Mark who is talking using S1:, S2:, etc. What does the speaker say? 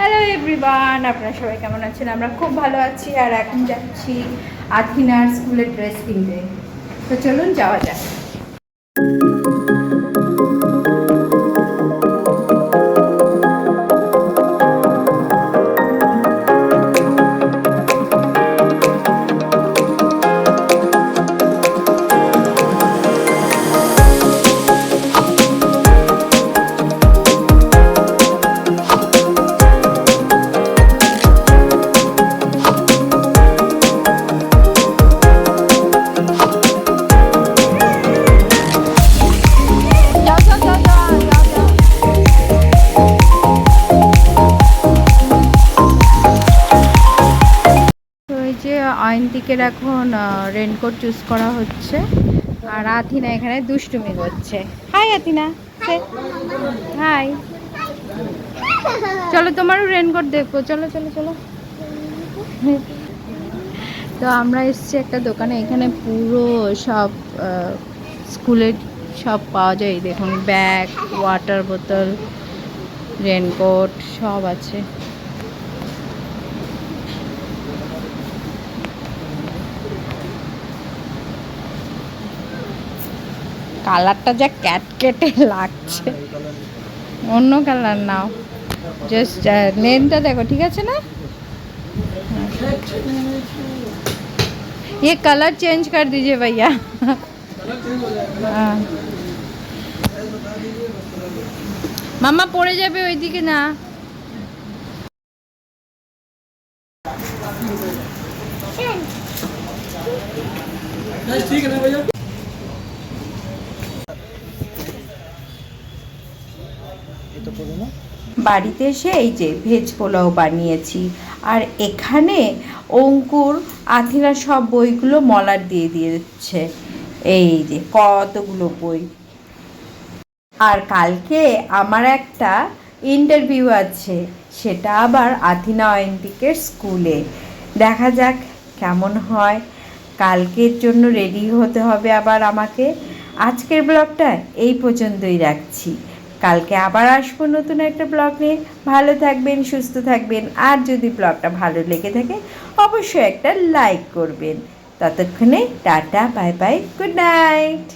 S1: Hello everyone আপনারা সবাই কেমন আছেন? আমরা খুব ভালো আছি আর এখন যাচ্ছি আথিনার স্কুলের ড্রেস কিনতে। তো চলুন যাওয়া যাক। অয়ন্তিকের এখন রেনকোট চুজ করা হচ্ছে। আর আথিনা এখানে দুষ্টুমি করছে। হাই আথিনা হাই চলো তোমারও রেনকোট দেখব চলো চলো চলো। তো আমরা এসেছি একটা দোকানে। এখানে পুরো সব স্কুলের সব পাওয়া যায়। দেখুন, ব্যাগ ওয়াটার বোতল রেনকোট সব আছে। কালারটা যা ক্যাট কেটে লাগছে অন্য কালার নাও জাস্ট লেনটা দেখো ঠিক আছে না ये कलर चेंज कर दीजिए भैया हाँ। মামা পড়ে যাবে ওইদিকে না
S2: ठीक है
S1: বাড়িতে এসে এই যে ভেজ পোলাও বানিয়েছি। আর এখানে অঙ্কুর আথিনা সব বইগুলো মলার দিয়ে দিয়েছে। এই যে কতগুলো বই। আর কালকে আমার একটা ইন্টারভিউ আছে, সেটা আবার আথিনা অয়েন্টিকের স্কুলে। দেখা যাক কেমন হয়। কালকের জন্য রেডি হতে হবে আবার আমাকে। আজকের ব্লগটা এই পর্যন্তই রাখছি। কালকে আবার আসব নতুন একটা ব্লগ নিয়ে। ভালো থাকবেন, সুস্থ থাকবেন। আর যদি ব্লগটা ভালো লেগে থাকে, অবশ্যই একটা লাইক করবেন। ততক্ষণে tata bye bye good night